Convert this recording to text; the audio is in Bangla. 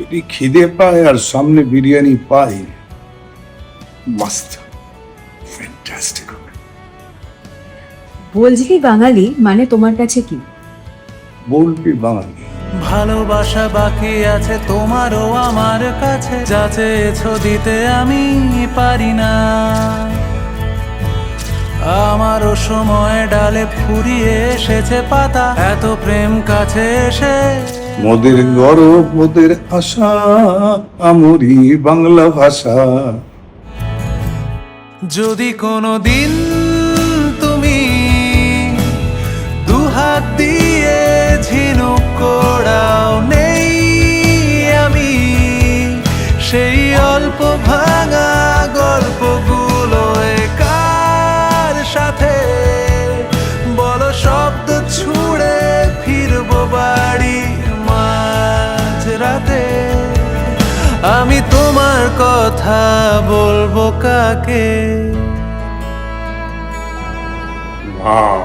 যদি খিদে পায় আর সামনে বিরিয়ানি পাই মাস্ত ফ্যান্টাস্টিক বলছি বাঙালি মানে তোমার কাছে কি? বলবি বাঙালি। ভালোবাসা বাকি আছে তোমারও আমার কাছে। যা চেয়েছো দিতে আমি পারি না। আমারও সময় ডালে ফুরিয়ে এসেছে পাতা। এত প্রেম কাছে এসে মোদের গরব, মোদের আশা, আমরি বাংলা ভাষা। যদি কোনো দিন তুমি দুহাত দিয়ে ঝিনুক কোড়াও নেই আমি, সেই অল্প ভাঙা আমি তোমার কথা বলব কাকে? ভাও